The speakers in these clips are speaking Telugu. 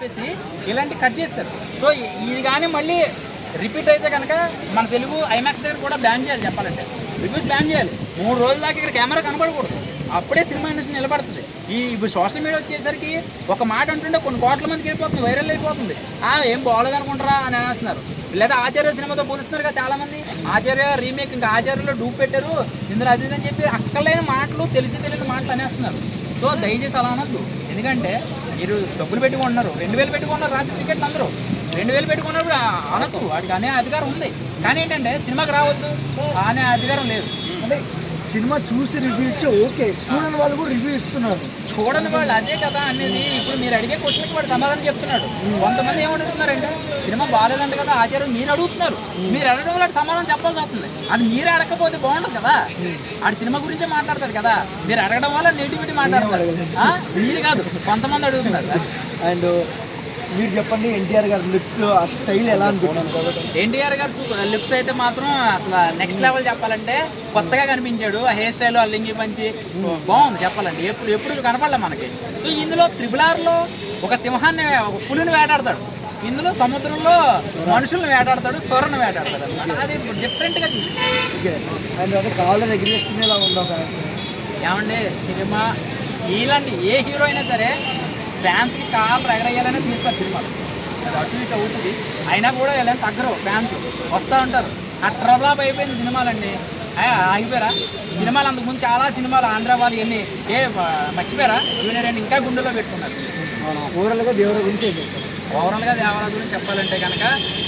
చెప్పేసి ఇలాంటి కట్ చేస్తారు. సో ఇది కానీ మళ్ళీ రిపీట్ అయితే కనుక మన తెలుగు ఐమాక్స్ దగ్గర కూడా బ్యాన్ చేయాలి చెప్పాలంటే. రివ్యూస్ బ్యాన్ చేయాలి. మూడు రోజుల దాకా ఇక్కడ కెమెరా కనబడకూడదు. అప్పుడే సినిమా ఇండస్ట్రీ నిలబడుతుంది. ఈ ఇప్పుడు సోషల్ మీడియా వచ్చేసరికి ఒక మాట అంటుంటే కొన్ని కోట్ల మందికి వెళ్ళిపోతుంది వైరల్ అయిపోతుంది. ఆ ఏం బాగోలేదు అనుకుంటారా అని అనేస్తున్నారు. లేదా ఆచార్య సినిమాతో పోలుస్తున్నారు కదా చాలా మంది ఆచార్య రీమేక్ ఇంకా ఆచార్యలో డూప్ పెట్టారు. ఇందులో అది ఇది అని చెప్పి అక్కలేని మాటలు తెలిసి తెలియని మాటలు అనేస్తున్నారు. సో దయచేసి అలా అనొద్దు. ఎందుకంటే మీరు డబ్బులు పెట్టుకుంటున్నారు రెండు వేలు పెట్టుకున్నారు రాత్రి టికెట్లు అందరూ. రెండు వేలు పెట్టుకున్నప్పుడు అనొచ్చు. వాడికి అనే అధికారం ఉంది. కానీ ఏంటంటే సినిమాకి రావద్దు అనే అధికారం లేదు. అంటే సినిమా చూసి రివ్యూ ఇచ్చి ఓకే చూడని వాళ్ళు కూడా రివ్యూ ఇస్తున్నారు. చూడని వాళ్ళు అదే కదా అనేది ఇప్పుడు మీరు అడిగే క్వశ్చన్కి వాడు సమాధానం చెప్తున్నాడు. కొంతమంది ఏమడుగుతున్నారంటే సినిమా బాగాలేదంట కదా ఆచార్యం మీరు అడుగుతున్నారు. మీరు అడగడం వల్ల సమాధానం చెప్పాల్సి వస్తుంది. అది మీరే అడగకపోతే బాగుంటుంది కదా. ఆడు సినిమా గురించే మాట్లాడతారు కదా. మీరు అడగడం వల్ల నెగిటివిటీ మాట్లాడతారు? మీరు కాదు కొంతమంది అడుగుతున్నారు. అండ్ మీరు చెప్పండి ఎన్టీఆర్ గారి లుక్స్ ఆ స్టైల్ ఎలా అనిపిస్తుంది? ఎన్టీఆర్ గారు లుక్స్ అయితే మాత్రం అసలు నెక్స్ట్ లెవెల్ చెప్పాలంటే కొత్తగా కనిపించాడు. ఆ హెయిర్ స్టైల్ ఆ లింగి పంచి. బాగుంది చెప్పాలంటే. ఎప్పుడు ఎప్పుడు కనపడలే మనకి. సో ఇందులో త్రిబుల్ ఆర్లో ఒక సింహాన్ని ఒక పులిని వేటాడతాడు. ఇందులో సముద్రంలో మనుషులను వేటాడతాడు సొరను వేటాడతాడు. అది డిఫరెంట్గా కావాలని ఎగిరేసుకునేలా ఉందా ఏమండి సినిమా ఇలాంటి ఏ హీరో అయినా సరే ఫ్యాన్స్కి కాళ్ళు ఎగరేయాలనే తీస్తారు సినిమాలు. అది అటు ఇటు అవుతుంది. అయినా కూడా ఇలా తగ్గరు ఫ్యాన్స్. వస్తూ ఉంటారు. ఆ ట్రబుల్ అయిపోయింది సినిమాలండి ఆగిపోయారా? సినిమాలు అంతకుముందు చాలా సినిమాలు ఆంధ్ర వాళ్ళు ఎన్ని ఏ మర్చిపోయారా? జూనియర్ అండ్ ఇంకా గుండెలో పెట్టుకున్నారు. ఓవరాల్గా దేవుడి గురించి ఓవరాల్గా దేవరాజు గురించి చెప్పాలంటే కనుక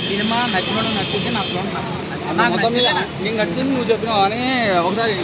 సినిమా నచ్చినోడు నచ్చుద్ది నచ్చడం నచ్చుతుంది నాకు నచ్చింది నీకు నచ్చింది నువ్వు చెప్పినావు అని ఒకసారి